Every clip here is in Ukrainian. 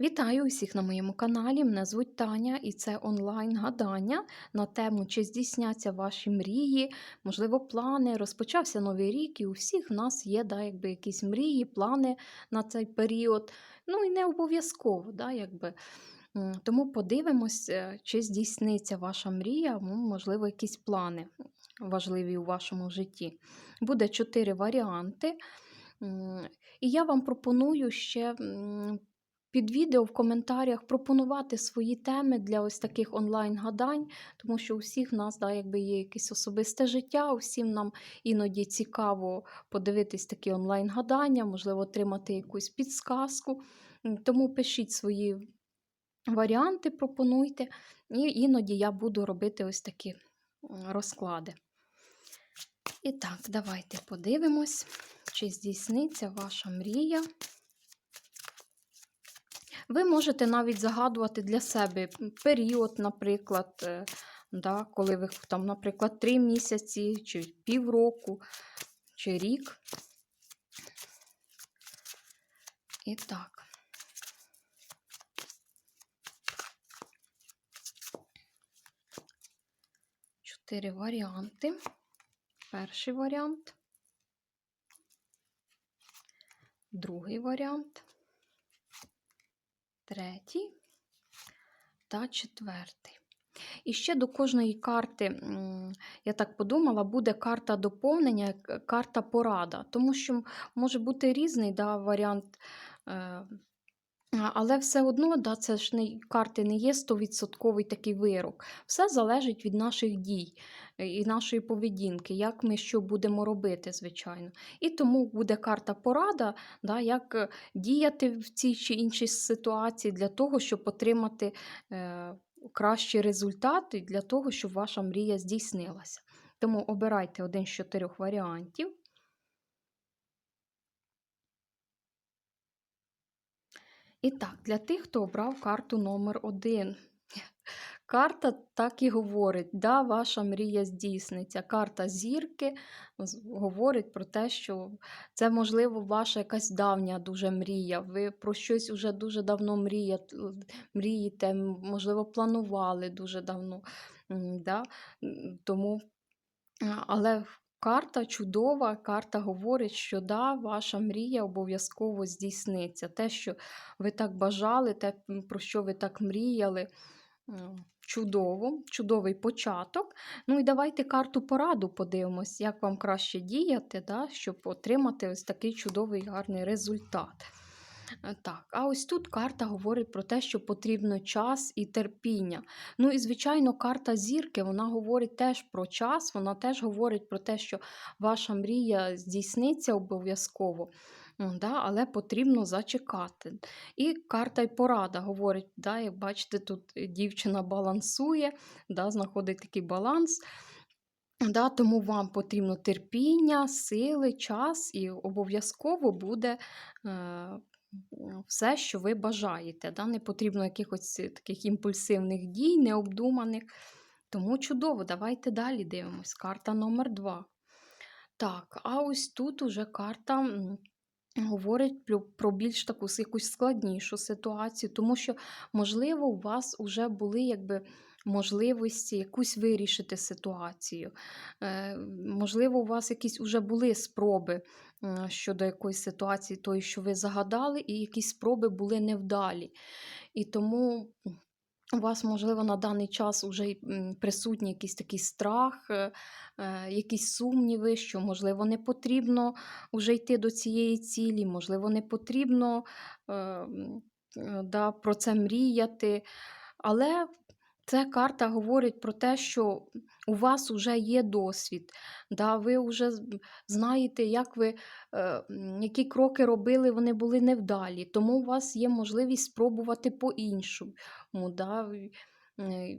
Вітаю усіх на моєму каналі. Мене звуть Таня, і це онлайн-гадання на тему, чи здійсняться ваші мрії, можливо, плани. Розпочався новий рік, і у всіх в нас є да, якби, якісь мрії, плани на цей період. Ну і не обов'язково. Да, якби. Тому подивимось, е, чи здійсниться ваша мрія, можливо, якісь плани важливі у вашому житті. Буде чотири варіанти. І я вам пропоную ще під відео в коментарях пропонувати свої теми для ось таких онлайн-гадань, тому що у всіх в нас да, якби є якесь особисте життя, усім нам іноді цікаво подивитись такі онлайн-гадання, можливо, отримати якусь підсказку. Тому пишіть свої варіанти, пропонуйте, і іноді я буду робити ось такі розклади. І так, давайте подивимось, чи здійсниться ваша мрія. Ви можете навіть загадувати для себе період, наприклад, е, да, коли ви там, наприклад, 3 місяці, чи півроку, чи рік. І так. Чотири варіанти. Перший варіант, другий варіант, третій та четвертий. І ще до кожної карти, я так подумала, буде карта доповнення, карта порада, тому що може бути різний да, варіант. е, Але все одно, да, це ж не, карти не є 100% такий вирок. Все залежить від наших дій е, і нашої поведінки, як ми що будемо робити, звичайно. І тому буде карта порада, да, як е, діяти в цій чи іншій ситуації для того, щоб отримати е, кращі результати, для того, щоб ваша мрія здійснилася. Тому обирайте один з чотирьох варіантів. І так, для тих, хто обрав карту номер один. Карта так і говорить, да, ваша мрія здійсниться. Карта зірки говорить про те, що це, можливо, ваша якась давня дуже мрія. Ви про щось уже дуже давно мрієте, можливо, планували дуже давно. Да? Тому, але карта чудова, карта говорить, що да, ваша мрія обов'язково здійсниться. Те, що ви так бажали, те, про що ви так мріяли. Чудово, чудовий початок. Ну і давайте карту пораду подивимось, як вам краще діяти, да, щоб отримати ось такий чудовий гарний результат. Е, Так, а ось тут карта говорить про те, що потрібно час і терпіння. Ну і, звичайно, карта зірки вона говорить теж про час, вона теж говорить про те, що ваша мрія здійсниться обов'язково. Да, але потрібно зачекати. І карта й порада говорить, да, як бачите, тут е, дівчина балансує, да, знаходить такий баланс. Да, тому вам потрібно терпіння, сили, час, і обов'язково буде е, все, що ви бажаєте. Да? Не потрібно якихось таких імпульсивних дій, необдуманих. Тому чудово, давайте далі дивимось. Карта номер два. Так, а ось тут уже карта. Говорить про, про більш таку якусь складнішу ситуацію, тому що, можливо, у вас вже були якби можливості якусь вирішити ситуацію. Е, можливо, у вас якісь вже були спроби щодо якоїсь ситуації, тої, що ви загадали, і якісь спроби були невдалі. І тому у вас, можливо, на даний час вже присутній якийсь такий страх, е, е, якісь сумніви, що, можливо, не потрібно вже йти до цієї цілі, можливо, не потрібно е, м, е, да, про це мріяти. Але ця карта говорить про те, що у вас вже є досвід, да, ви вже знаєте, як ви, е, які кроки робили, вони були невдалі. Тому у вас є можливість спробувати по-іншому, да,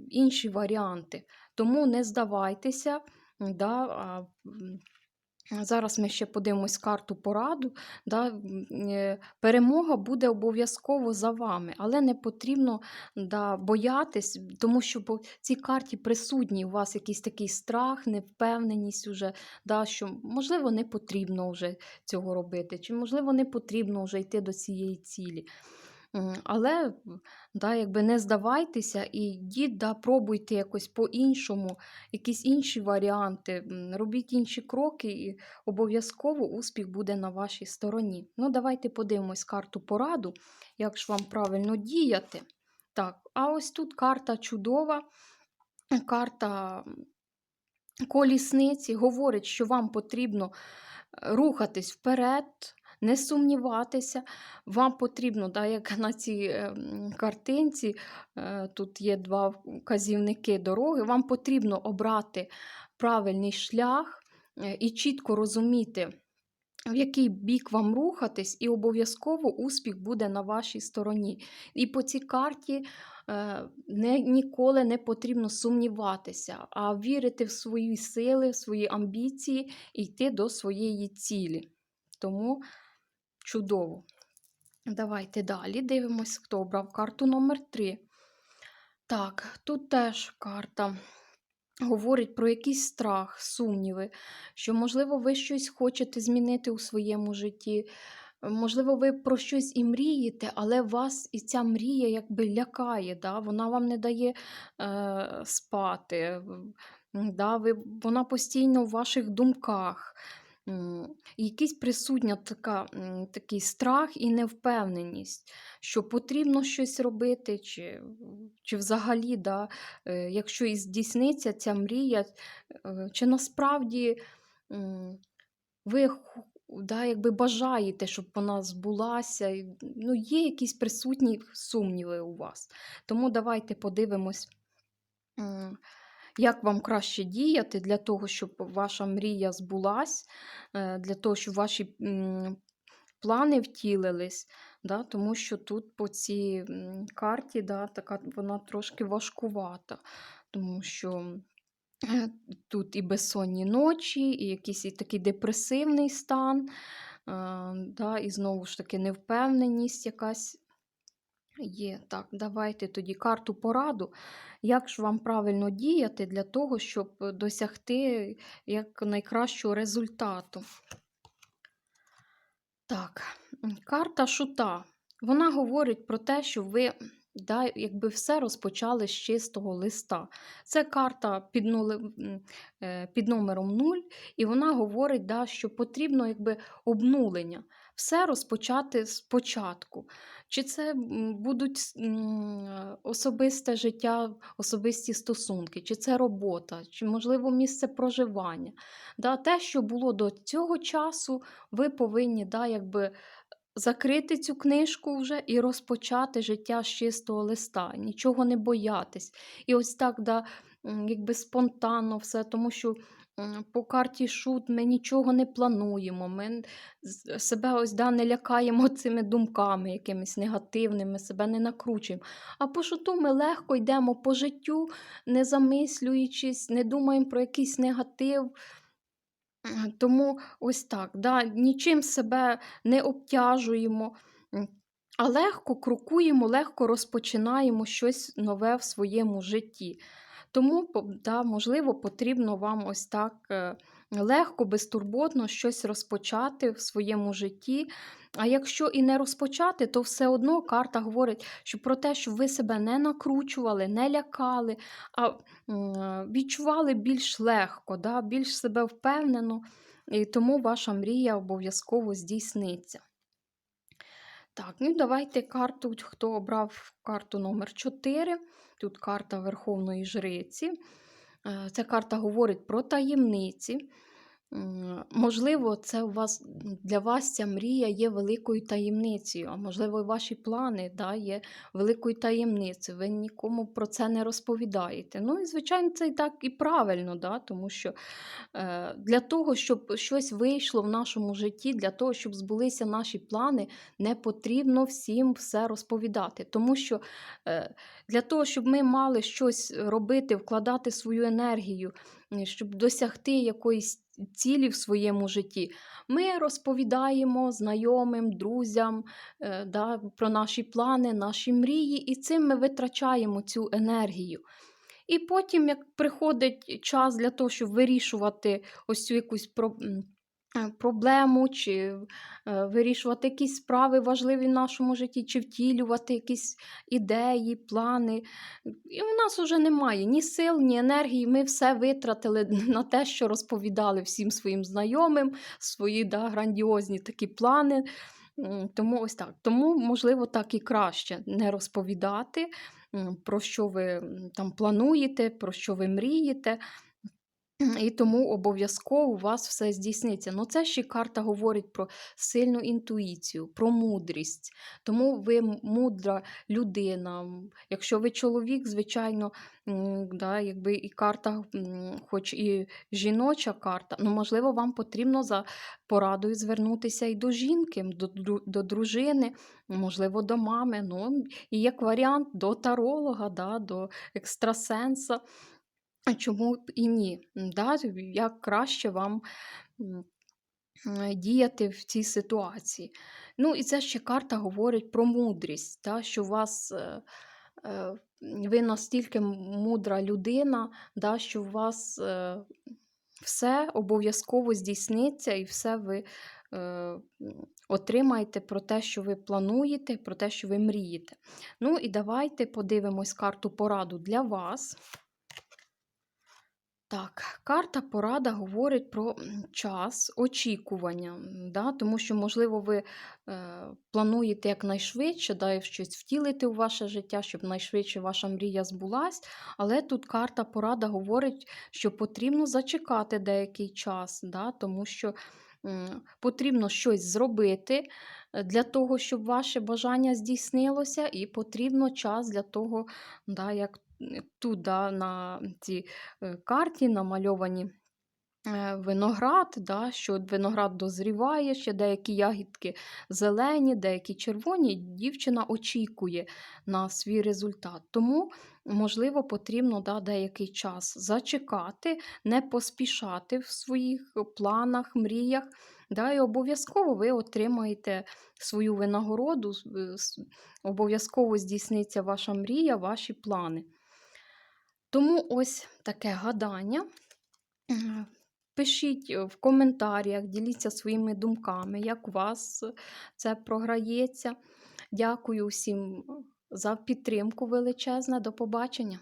інші варіанти. Тому не здавайтеся. Да, а, Зараз ми ще подивимось карту пораду. Да, е, перемога буде обов'язково за вами, але не потрібно да, боятись, тому що по цій карті присутній у вас якийсь такий страх, невпевненість, уже, да, що можливо не потрібно вже цього робити, чи можливо не потрібно вже йти до цієї цілі. Але да, якби не здавайтеся і йдіть, да, пробуйте якось по-іншому, якісь інші варіанти, робіть інші кроки, і обов'язково успіх буде на вашій стороні. Ну, давайте подивимось карту пораду, як ж вам правильно діяти. Так, а ось тут карта чудова, карта колісниці говорить, що вам потрібно е, рухатись вперед, не сумніватися. Вам потрібно, да, як на цій е, картинці, е, тут є два вказівники дороги, вам потрібно обрати правильний шлях е, і чітко розуміти, в який бік вам рухатись, і обов'язково успіх буде на вашій стороні. І по цій карті е, не, ніколи не потрібно сумніватися, а вірити в свої сили, в свої амбіції і йти до своєї цілі. Тому чудово. Давайте далі дивимось, хто обрав карту номер 3. Так, тут теж карта говорить про якийсь страх, сумніви, що, можливо, ви щось хочете змінити у своєму житті. Можливо, ви про щось і мрієте, але вас і ця мрія якби лякає, да? вона вам не дає е, спати, да? ви, вона постійно в ваших думках. Якийсь присутня така, такий страх і невпевненість, що потрібно щось робити, чи, чи взагалі, да, е, якщо і здійсниться ця мрія, е, чи насправді ви да, якби бажаєте, щоб вона збулася. Ну, є якісь присутні сумніви у вас. Тому давайте подивимось, як вам краще діяти для того, щоб ваша мрія збулась, е, для того, щоб ваші плани втілились. Да, тому що тут по цій карті да, така, вона трошки важкувата, тому що Е, Тут і безсонні ночі, і якийсь і такий депресивний стан, е, да, і знову ж таки невпевненість якась є. Так, давайте тоді карту пораду. Як ж вам правильно діяти для того, щоб досягти як найкращого результату? Так, карта шута. Вона говорить про те, що ви да, якби все розпочали з чистого листа. Це карта під, е, під номером 0, і вона говорить, да, що потрібно якби обнулення. Все розпочати спочатку. Чи це будуть особисте життя, особисті стосунки, чи це робота, чи, можливо, місце проживання. Да, те, що було до цього часу, ви повинні да, якби, закрити цю книжку вже і розпочати життя з чистого листа, нічого не боятись. І ось так, да, якби спонтанно все, тому що по карті шут ми нічого не плануємо, ми себе ось да, не лякаємо цими думками якимись негативними, себе не накручуємо. А по шуту ми легко йдемо по життю, не замислюючись, не думаємо про якийсь негатив. Тому ось так, да, нічим себе не обтяжуємо, а легко крокуємо, легко розпочинаємо щось нове в своєму житті. Тому, да, можливо, потрібно вам ось так е, легко, безтурботно щось розпочати в своєму житті. А якщо і не розпочати, то все одно карта говорить що про те, щоб ви себе не накручували, не лякали, а відчували більш легко, да, більш себе впевнено, і тому ваша мрія обов'язково здійсниться. Так, ну давайте карту, хто обрав карту номер 4. Тут карта Верховної Жриці. Е, Ця карта говорить про таємниці. Можливо, це у вас для вас ця мрія є великою таємницею, а можливо, ваші плани да, є великою таємницею. Ви нікому про це не розповідаєте. Ну і, звичайно, це і так і правильно, да, тому що е, для того, щоб щось вийшло в нашому житті, для того, щоб збулися наші плани, не потрібно всім все розповідати. Тому що е, для того, щоб ми мали щось робити, вкладати свою енергію, щоб досягти якоїсь цілі в своєму житті, ми розповідаємо знайомим, друзям е, да, про наші плани, наші мрії, і цим ми витрачаємо цю енергію. І потім, як приходить час для того, щоб вирішувати ось цю якусь про- м, е, проблему, чи е, вирішувати якісь справи важливі в нашому житті, чи втілювати якісь ідеї, плани. І у нас вже немає ні сил, ні енергії. Ми все витратили на те, що розповідали всім своїм знайомим, свої да, грандіозні такі плани. Тому ось так. Тому, можливо, так і краще не розповідати, про що ви там плануєте, про що ви мрієте. І тому обов'язково у вас все здійсниться. Ну, це ще карта говорить про сильну інтуїцію, про мудрість. Тому ви мудра людина. Якщо ви чоловік, звичайно, да, якби і карта, хоч і жіноча карта, ну, можливо, вам потрібно за порадою звернутися і до жінки, до, до дружини, можливо, до мами. Ну, і як варіант до таролога, да, до екстрасенса. Чому б і ні? Да, як краще вам е, діяти в цій ситуації. Ну, і це ще карта говорить про мудрість, да, що у вас е, е, ви настільки мудра людина, да, що у вас е, все обов'язково здійсниться і все ви е, отримаєте про те, що ви плануєте, про те, що ви мрієте. Ну і давайте подивимось карту пораду для вас. Так, карта порада говорить про час очікування, да, тому що, можливо, ви е, плануєте якнайшвидше да, щось втілити у ваше життя, щоб найшвидше ваша мрія збулась. Але тут карта порада говорить, що потрібно зачекати деякий час, да, тому що потрібно щось зробити е, для того, щоб ваше бажання здійснилося, і потрібно час для того, да, як е, тут да, на цій е, карті намальовані виноград, да, що виноград дозріває, ще деякі ягідки зелені, деякі червоні. Дівчина очікує на свій результат. Тому, можливо, потрібно да, деякий час зачекати, не поспішати в своїх планах, мріях. Да, і обов'язково ви отримаєте свою винагороду, е, обов'язково здійсниться ваша мрія, ваші плани. Тому ось таке гадання. Е, Пишіть е, в коментарях, діліться своїми думками, як у вас це програється. Дякую всім за підтримку величезна. До побачення.